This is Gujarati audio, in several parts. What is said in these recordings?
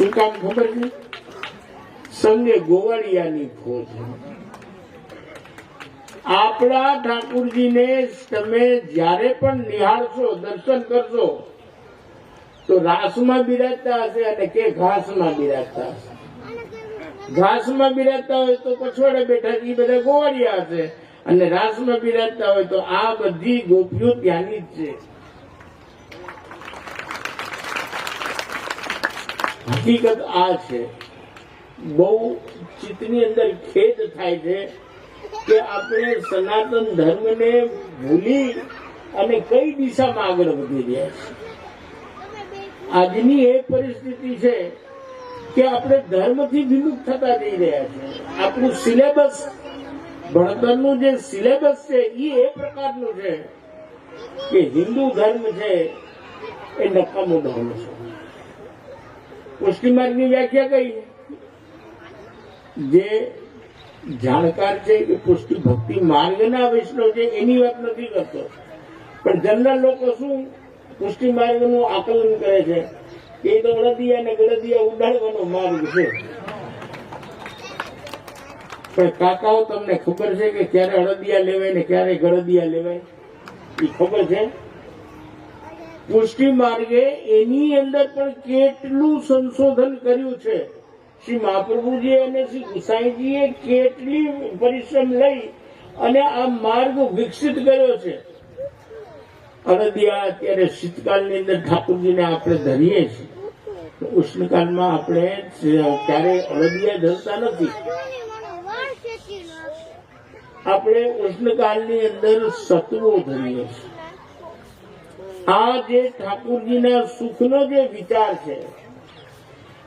શું કામ ખબર છે? સંગે ગોવાળિયાની ખોજ. આપણા ઠાકુરજીને તમે જ્યારે પણ નિહાળશો, દર્શન કરશો, તો રાસમાં બિરાજતા હશે અને કે ઘાસમાં બિરાજતા હશે? ઘાસમાં બિરાજતા હોય તો પછવાડે બેઠા એ બધા ગોવાળિયા હશે. અને રાસમાં બિરાજતા હોય તો આ બધી ગોપીઓ ત્યાંની જ છે. હકીકત આ છે. બહુ ચિત્તની અંદર ખેદ થાય છે કે આપણે સનાતન ધર્મને ભૂલી અને કઈ દિશામાં આગળ વધી રહ્યા છે આજની એ પરિસ્થિતિ છે કે આપણે ધર્મથી વિમુખ થતા જઈ રહ્યા છે આપણું સિલેબસ, ભણતરનું જે સિલેબસ છે એ એ પ્રકારનું છે કે હિન્દુ ધર્મ છે, એ નકામો ધર્મ છે. પુષ્ટિ માર્ગની વ્યાખ્યા કઈ જે જાણકાર છે કે પુષ્ટિ ભક્તિ માર્ગના વૈષ્ણવ છે, એની વાત નથી કરતો. પણ જનરલ લોકો શું પુષ્ટિ માર્ગનું આકલન કરે છે? એ તો અડદિયા ને ગળદિયા ઉડાડવાનો માર્ગ છે. પણ કાકાઓ, તમને ખબર છે કે ક્યારે અડદિયા લેવાય ને ક્યારે ગળદિયા લેવાય? એ ખબર છે? પુષ્ટિ માર્ગે એની અંદર પણ કેટલું સંશોધન કર્યું છે? શ્રી મહાપ્રભુજી અને શ્રી ગુસાઈજીએ કેટલી પરિશ્રમ લઈ અને આ માર્ગ વિકસિત કર્યો છે? અડદિયા અત્યારે શીતકાળની અંદર ઠાકોરજીને આપણે ધરીએ છીએ. ઉષ્ણકાળમાં આપણે ક્યારે અડદિયા ધરતા નથી. આપણે ઉષ્ણકાળની અંદર સત્વો ધરીએ છીએ. આ જે ઠાકોરજીના સુખનો જે વિચાર છે,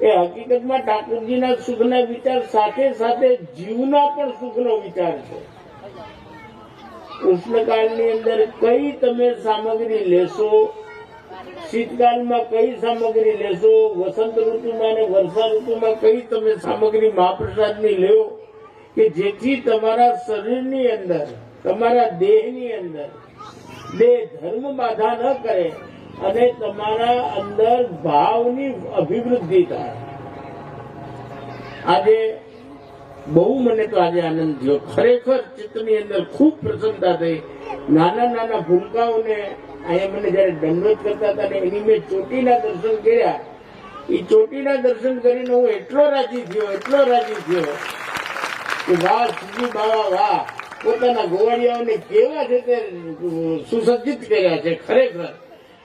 એ હકીકતમાં ઠાકોરજીના સુખના વિચાર સાથે સાથે જીવના પણ સુખનો વિચાર છે. ઉષ્ણકાળની અંદર કઈ તમે સામગ્રી લેશો, શીતકાળમાં કઈ સામગ્રી લેશો, વસંત ઋતુમાં અને વર્ષા ઋતુમાં કઈ તમે સામગ્રી મહાપ્રસાદની લેવો કે જેથી તમારા શરીરની અંદર, તમારા દેહની અંદર દેહ ધર્મ બાધા ન કરે અને તમારા અંદર ભાવની અભિવૃદ્ધિ થાય. આજે બહુ મને તો આજે આનંદ થયો. ખરેખર ચિત્તની અંદર ખૂબ પ્રસન્નતા થઈ. નાના નાના ભૂલકાઓને અહીંયા મને જયારે દંડોત કરતા હતા એની મેં ચોટીના દર્શન કર્યા. એ ચોટીના દર્શન કરીને હું એટલો રાજી થયો, એટલો રાજી થયો કે વાહ સીજી બાવા, વાહ. પોતાના ગોવાળિયાઓને કેવા રીતે સુસજ્જિત કર્યા છે ખરેખર.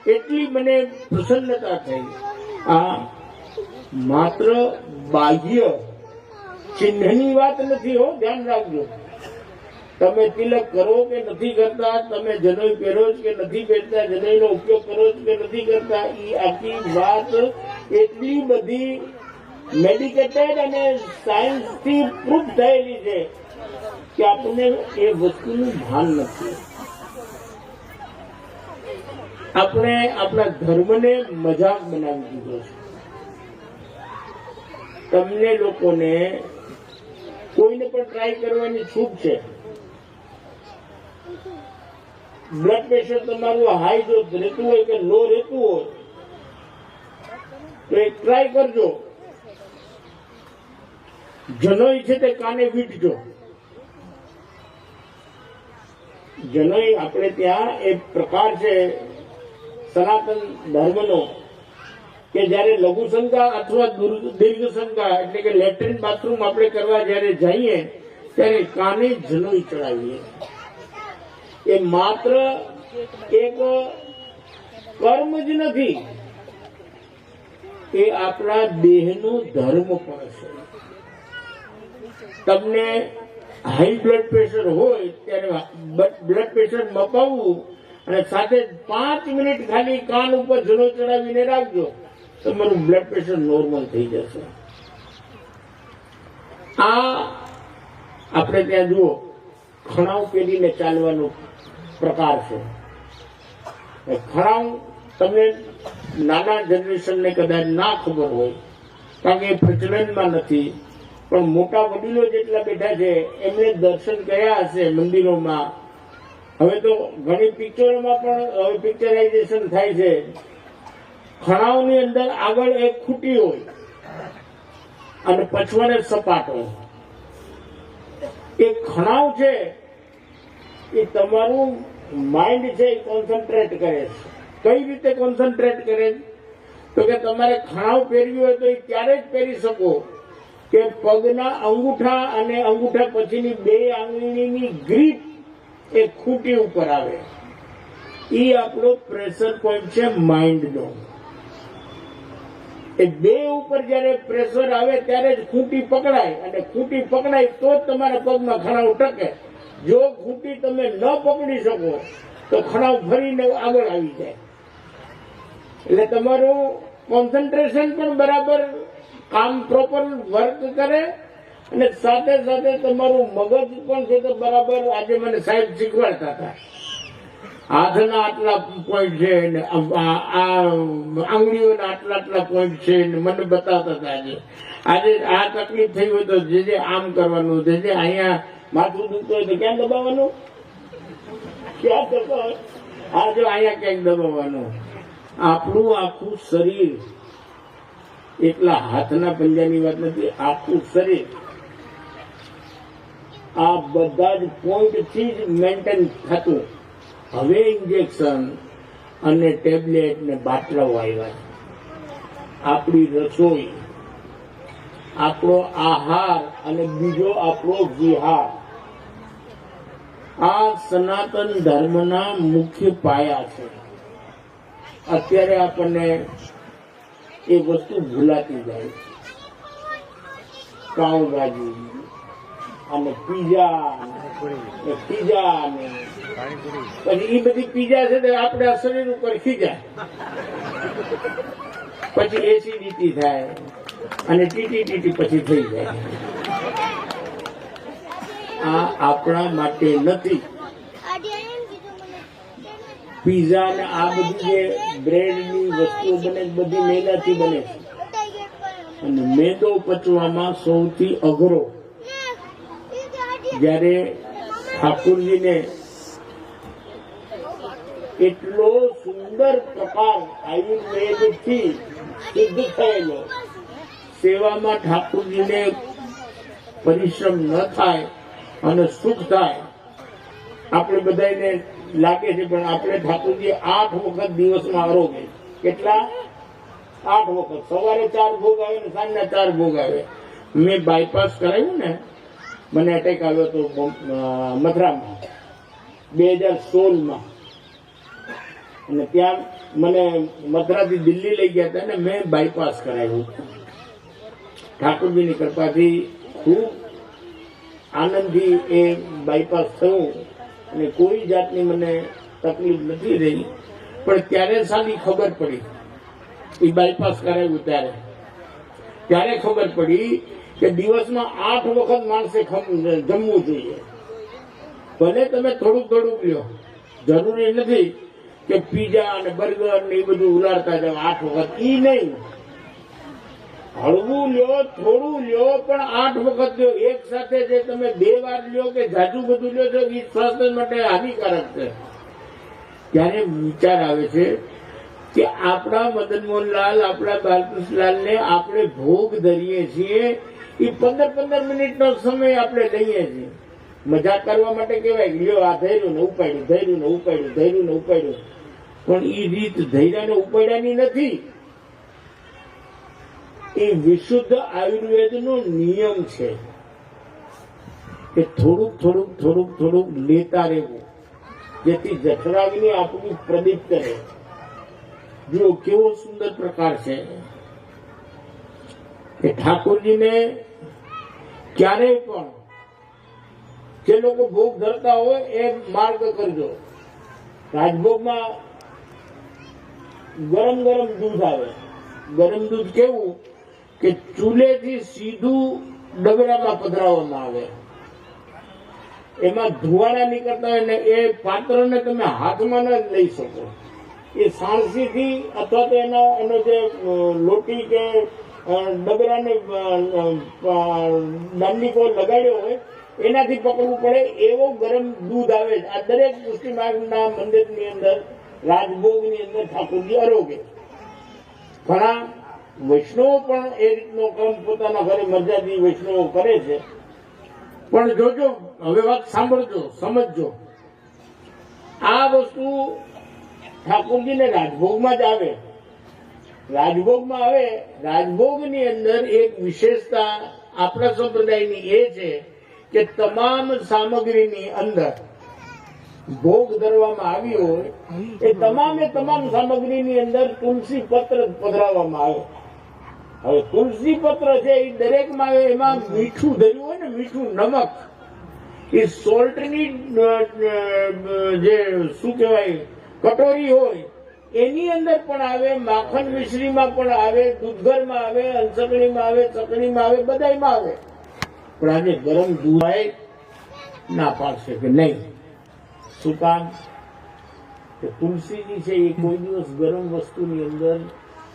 એટલી મને પ્રસન્નતા થઈ. આ માત્ર બાહ્ય ચિહ્નની વાત નથી હો, ધ્યાન રાખજો. તમે તિલક કરો કે નથી કરતા, તમે જનોઈ પહેરો છો કે નથી પહેરતા, જનોઈનો ઉપયોગ કરો કે નથી કરતા એ આખી વાત એટલી બધી મેડિકેટેડ અને સાયન્સથી પ્રૂફ થયેલી છે. કે આપણને એ વસ્તુનું ભાન નથી. આપણે આપણા ધર્મને મજાક બનાવી દીધો છે. તમને લોકોને કોઈને પણ ટ્રાય કરવાની છૂટ છે. બ્લડ પ્રેશર તમારું હાઈ જો રહેતું હોય કે લો રહેતું હોય, તો એ ટ્રાય કરજો. જનો છે તે કાને વીટજો. જનોઈ આપણે ત્યાં એક પ્રકાર છે, સનાતન ધર્મનો, કે જ્યારે લઘુ અથવા દુર- દીર્ઘ એટલે કે લેટ્રિન બાથરૂમ આપણે કરવા જ્યારે જઈએ, ત્યારે કાને જનોઈ ચડાવીએ એ માત્ર એક કર્મ જ નથી, એ આપણા દેહનો ધર્મ પણ છે. તમને હાઈ બ્લડ પ્રેશર હોય ત્યારે બ્લડ પ્રેશર મપાવવું અને સાથે પાંચ મિનિટ ખાલી કાન ઉપર જનો ચડાવીને રાખજો તમારું બ્લડ પ્રેશર નોર્મલ થઈ જશે. આ આપણે ત્યાં જુઓ, ખણાવ પહેરીને ચાલવાનો પ્રકાર છે. ખણાવ તમને નાના જનરેશનને કદાચ ના ખબર હોય, કારણ કે પ્રચલનમાં નથી પણ મોટા વડીલો જેટલા બેઠા છે એમણે દર્શન કર્યા હશે મંદિરોમાં. હવે તો ઘણી પિક્ચરોમાં પણ પિક્ચરાઇઝેશન થાય છે. ખણાવની અંદર આગળ એક ખૂટી હોય અને પછવાડે સપાટો એ ખણાવ છે, એ તમારું માઇન્ડ છે એ કોન્સન્ટ્રેટ કરે છે. કઈ રીતે કોન્સન્ટ્રેટ કરે તો કે તમારે ખણાવ પહેરવી હોય તો એ ત્યારે જ પહેરી શકો? કે પગના અંગૂઠા અને અંગૂઠા પછીની બે આંગળીની ગ્રીપ એ ખૂટી ઉપર આવે. એ આપણો પ્રેશર પોઈન્ટ છે માઇન્ડનો. એ બે ઉપર જ્યારે પ્રેશર આવે ત્યારે જ ખૂંટી પકડાય અને ખૂંટી પકડાય તો જ તમારા પગમાં ખણાવ ટકે. જો ખૂંટી તમે ન પકડી શકો તો ખણાવ ફરીને આગળ આવી જાય. એટલે તમારું કોન્સન્ટ્રેશન પણ બરાબર કામ પ્રોપર વર્ક કરે અને સાથે સાથે તમારું મગજ પણ છે તો બરાબર આજે મને સાહેબ શીખવાડતા હતા. હાથના આટલા પોઈન્ટ છે ને આંગળીઓના આટલા આટલા પોઈન્ટ છે ને મને બતાવતા હતા આજે. આજે આ તકલીફ થઈ હોય તો જે જે આમ કરવાનું, જે જે અહીંયા માથું દુખતું હોય તો ક્યાં દબાવવાનું? ક્યાં દબાવ આ જો અહીંયા ક્યાંક દબાવવાનું. આપણું આખું શરીર એટલા હાથના પંજાની વાત નથી, આખું શરીર. આ બધા જ પોઈન્ટથી જ મેન્ટેન થતું. હવે ઇન્જેક્શન અને ટેબ્લેટ ને બાટલાઓ આવ્યા. આપણી રસોઈ, આપણો આહાર અને બીજો આપણો વિહાર. આ સનાતન ધર્મના મુખ્ય પાયા છે. અત્યારે આપણને એ વસ્તુ ભૂલાતી જાય. પાઉંભાજી અને પીઝા પીઝા ને પછી એ બધી પીઝા છે તે આપણા શરીર ઉપર ખીજાય. પછી એસિડિટી થાય, અને ટીટી ટીટી પછી થઈ જાય. આ આપણા માટે નથી. પીઝા ને આ બધી જે બ્રેડની વસ્તુઓ બને બધી મેદાથી બને. અને મેદો પચવામાં સૌથી અઘરો. જ્યારે ઠાકુરજીને એટલો સુંદર પ્રકાર આયુર્વેદથી સિદ્ધ થયેલો, સેવામાં ઠાકુરજીને પરિશ્રમ ન થાય અને સુખ થાય, આપણે બધાને લાગે છે, પણ આપણે ઠાકોરજી આઠ વખત દિવસમાં આરોગે કેટલા? આઠ વખત. સવારે ચાર ભોગ આવે ને સાંજના ચાર ભોગ આવે. મેં બાયપાસ કરાવ્યું ને, મને અટેક આવ્યો હતો મથુરામાં, બે હજાર સોળમાં. અને ત્યાં મને મથુરાથી દિલ્હી લઈ ગયા હતા ને મેં બાયપાસ કરાવ્યું ઠાકોરજીની કૃપાથી ખૂબ આનંદથી એ બાયપાસ થયું. અને કોઈ જાતની મને તકલીફ નથી રહી, પણ ત્યારે સારી ખબર પડી. એ બાયપાસ કરાવ્યું ત્યારે. ત્યારે ખબર પડી કે દિવસમાં આઠ વખત માણસે જમવું જોઈએ. ભલે તમે થોડુંક થોડુંક લ્યો. જરૂરી નથી કે પીઝા અને બર્ગર ને એ બધું ઉલાડતા જાવ આઠ વખત. એ નહીં. હળવું લ્યો, થોડું લ્યો, પણ આઠ વખત લ્યો. એક સાથે જે તમે બે વાર લ્યો કે જાજુ બધું લ્યો છો એ સ્વાસ્થ્ય માટે હાનિકારક છે. ત્યારે વિચાર આવે છે કે આપણા મદનમોહનલાલ, આપણા બાલકૃષ્ણલાલને આપણે ભોગ ધરીએ છીએ. એ પંદર પંદર મિનિટનો સમય આપણે લઈએ છીએ. મજાક કરવા માટે કહેવાય લ્યો આ ધૈર્યું ને ઉપાડ્યું, ધૈર્યું ને ઉપાડ્યું, ધૈર્યું ને ઉપાડ્યું. પણ એ રીત ધૈર્યને ઉપાડ્યાની નથી. એ વિશુદ્ધ આયુર્વેદનો નિયમ છે કે થોડુંક થોડુંક થોડુંક થોડુંક લેતા રહેવું. જેથી જઠરાગ્નિ આપણું પ્રદીપ કરે. જુઓ, કેવો સુંદર પ્રકાર છે. કે ઠાકોરજીને ક્યારેય પણ જે લોકો ભોગ ધરતા હોય એ માર્ગ કરજો. રાજભોગમાં ગરમ ગરમ દૂધ આવે. ગરમ દૂધ કેવું? કે ચૂલેથી સીધું ડબરામાં પધરાવવામાં આવે. એમાં ધુવાડા નીકળતા હોય ને એ પાત્રને તમે હાથમાં ન લઈ શકો. એ સાણસીથી અથવા તો એના એનો જે લોટી કે ડબરાને દાંડીકો લગાડ્યો હોય, એનાથી પકડવું પડે. એવો ગરમ દૂધ આવે. આ દરેક પુષ્ટિ માર્ગના મંદિરની અંદર, રાજભોગની અંદર ઠાકોરજી આરોગે ઘણા વૈષ્ણવો પણ એ રીતનો ક્રમ પોતાના ઘરે મર્યાદી વૈષ્ણવો કરે છે. પણ જોજો, હવે વાત સાંભળજો, સમજજો. આ વસ્તુ ઠાકોરજીને રાજભોગમાં જ આવે. રાજભોગમાં આવે, રાજભોગની અંદર એક વિશેષતા આપણા સંપ્રદાયની એ છે કે તમામ સામગ્રીની અંદર ભોગ ધરવામાં આવી હોય, એ તમામે તમામ સામગ્રીની અંદર તુલસી પત્ર પધરાવવામાં આવે. હવે તુલસી પત્ર છે એ દરેકમાં એમાં મીઠું ધર્યું હોય ને, મીઠું નમક, એ સોલ્ટની જે શું કહેવાય, કટોરી હોય, એની અંદર પણ આવે, માખણ મિશ્રીમાં પણ આવે, દૂધઘરમાં આવે અંસકણીમાં આવે ચકણીમાં આવે બધામાં આવે. પણ આજે ગરમ દૂધ ના પાડશે કે નહીં. શું કામ? કે તુલસીજી છે એ કોઈ દિવસ ગરમ વસ્તુની અંદર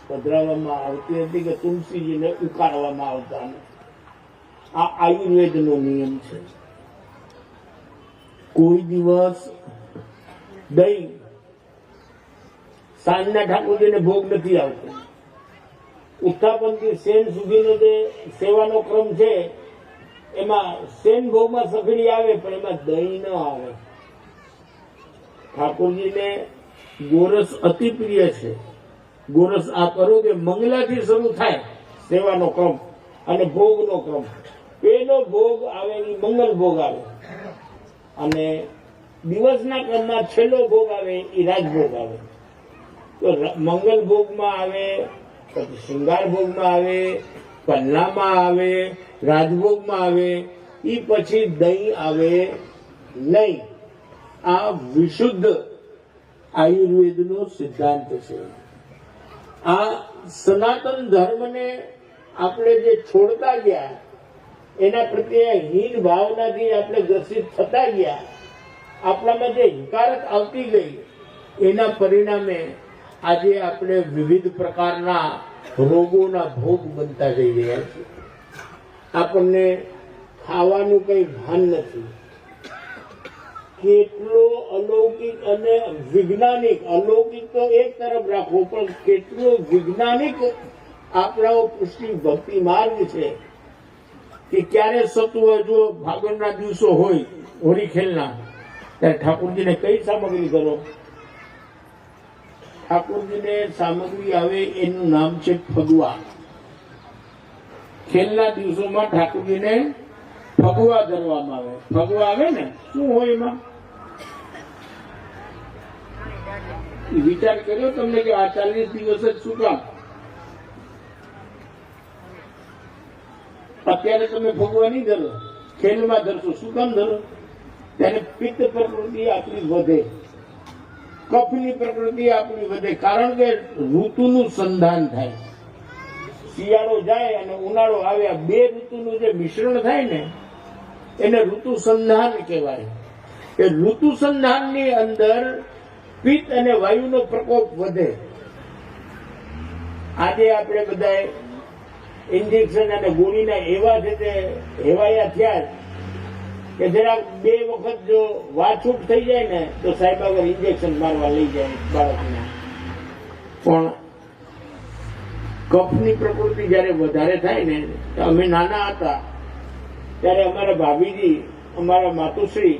પધરાવવામાં આવતી હતી કે તુલસીજીને ઉકાળવામાં આવતા આ આયુર્વેદનો નિયમ છે. કોઈ દિવસ દહીં સાંજના ઠાકોરજીને ભોગ નથી આવતો. ઉત્થાપનથી સેન સુધીનો જે સેવાનો ક્રમ છે, એમાં સેન ભોગમાં સખડી આવે, પણ એમાં દહીં ન આવે. ઠાકોરજીને ગોરસ અતિ પ્રિય છે. ગોરસ આ કરો કે મંગલાથી શરૂ થાય સેવાનો ક્રમ અને ભોગનો ક્રમ. પેલો ભોગ આવે એ મંગલ ભોગ આવે. અને દિવસના ક્રમમાં છેલ્લો ભોગ આવે એ રાજભોગ આવે. તો મંગલ ભોગમાં આવે, પછી શૃંગાર ભોગમાં આવે, પલ્લામાં આવે, રાજભોગમાં આવે એ પછી દહીં આવે નહીં. આ વિશુદ્ધ આયુર્વેદનો સિદ્ધાંત છે. આ સનાતન ધર્મને આપણે જે છોડતા ગયા, એના પ્રત્યે હીન ભાવનાથી આપણે ગ્રસિત થતા ગયા, આપણામાં જે હિકારત આવતી ગઈ, એના પરિણામે આજે આપણે વિવિધ પ્રકારના રોગોના ભોગ બનતા જઈ રહ્યા છીએ. આપણને ખાવાનું કઈ ભાન નથી. કેટલો અલૌકિક અને વૈજ્ઞાનિક, અલૌકિક તો એક તરફ રાખવો, પણ કેટલો વૈજ્ઞાનિક આપણા પુષ્ટિ ભક્તિ માર્ગ છે કે ક્યારે સત્વ જો ભાગવતના દિવસો હોય, હોળી ખેલના, ત્યારે ઠાકોરજીને કઈ સામગ્રી કરો? ઠાકોરજીને સામગ્રી આવે, એનું નામ છે ફગવા ખેલના દિવસોમાં ઠાકોરજીને ફગવા ધરવામાં આવે. ફગવા આવે ને? શું હોય એમાં ઈ વિચાર કર્યો તમને કે આ ચાલીસ દિવસ જ શું કામ અત્યારે તમે ભોગવા નહીં ધરો, ખેલમાં ધરશો, શું કામ ધરો? ત્યારે પિત્ત પ્રકૃતિ આપણી વધે, કફની પ્રકૃતિ આપણી વધે, કારણ કે ઋતુનું સંધાન થાય. શિયાળો જાય અને ઉનાળો આવે, આ બે ઋતુનું જે મિશ્રણ થાય ને, એને ઋતુ સંધાન કહેવાય. એ ઋતુ સંધાનની અંદર પિત્ત અને વાયુનો પ્રકોપ વધે. આજે આપણે બધા ઇન્જેક્શન અને ગોળીના એવા છે તે હેવાયા થયા કે જરાક બે વખત જો વાછૂટ થઈ જાય ને, તો સાહેબ આગળ ઇન્જેક્શન મારવા લઈ જાય બાળકને. પણ કફની પ્રકૃતિ જ્યારે વધારે થાય ને, તો અમે નાના હતા. ત્યારે અમારા ભાભીજી, અમારા માતુશ્રી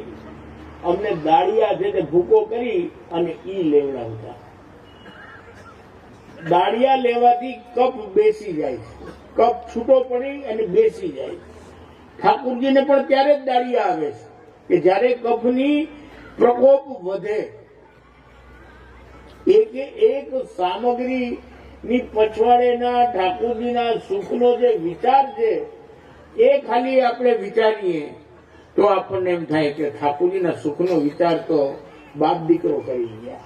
અમને દાળિયા છે તે ભૂકો કરી અને ઈ લેવડાવતા. દાળિયા લેવાથી કફ બેસી જાય કફ છૂટો પડી અને બેસી જાય ઠાકુરજીને પણ ત્યારે જ દાળિયા આવે છે કે જ્યારે કફની પ્રકોપ વધે, એક એક સામગ્રી ની પછવાડેના ઠાકુરજીના સુખનો જે વિચાર છે, એ ખાલી આપણે વિચારીએ. તો આપણને એમ થાય કે ઠાકોરજીના સુખનો વિચાર તો બાપ દીકરો કરી ગયા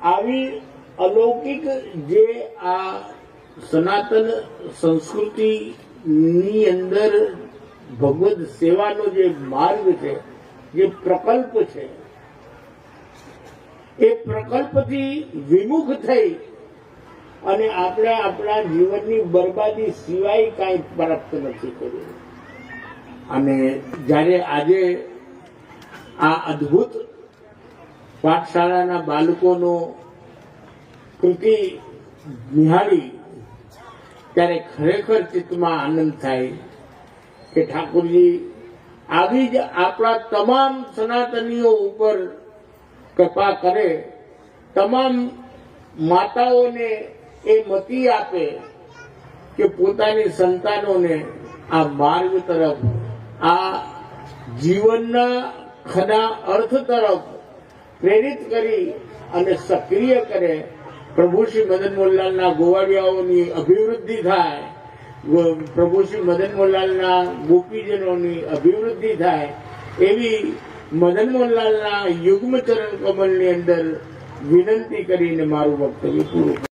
આવી અલૌકિક જે આ સનાતન સંસ્કૃતિની અંદર ભગવદ સેવાનો જે માર્ગ છે, જે પ્રકલ્પ છે, એ પ્રકલ્પથી વિમુખ થઈ અને આપણે આપણા જીવનની બરબાદી સિવાય કાંઈ પ્રાપ્ત નથી કર્યું. અને જ્યારે આજે આ અદ્ભુત પાઠશાળાના બાળકોનો કૃતિ નિહાળી, ત્યારે ખરેખર ચિત્તમાં આનંદ થાય કે ઠાકોરજી, આવી જ આપણા તમામ સનાતનીઓ ઉપર કૃપા કરે, તમામ માતાઓને એ મતી આપે કે પોતાની સંતાનોને આ માર્ગ તરફ આ જીવનના ખરા અર્થ તરફ પ્રેરિત કરી અને સક્રિય કરે પ્રભુ શ્રી મદન મોહનલાલના ગોવાળિયાઓની અભિવૃદ્ધિ થાય પ્રભુ શ્રી મદન મોહનલાલના ગોપીજનોની અભિવૃદ્ધિ થાય, એવી મદન મોહનલાલના યુગ્મચરણ કમલની અંદર વિનંતી કરીને મારું વક્તવ્ય પૂરું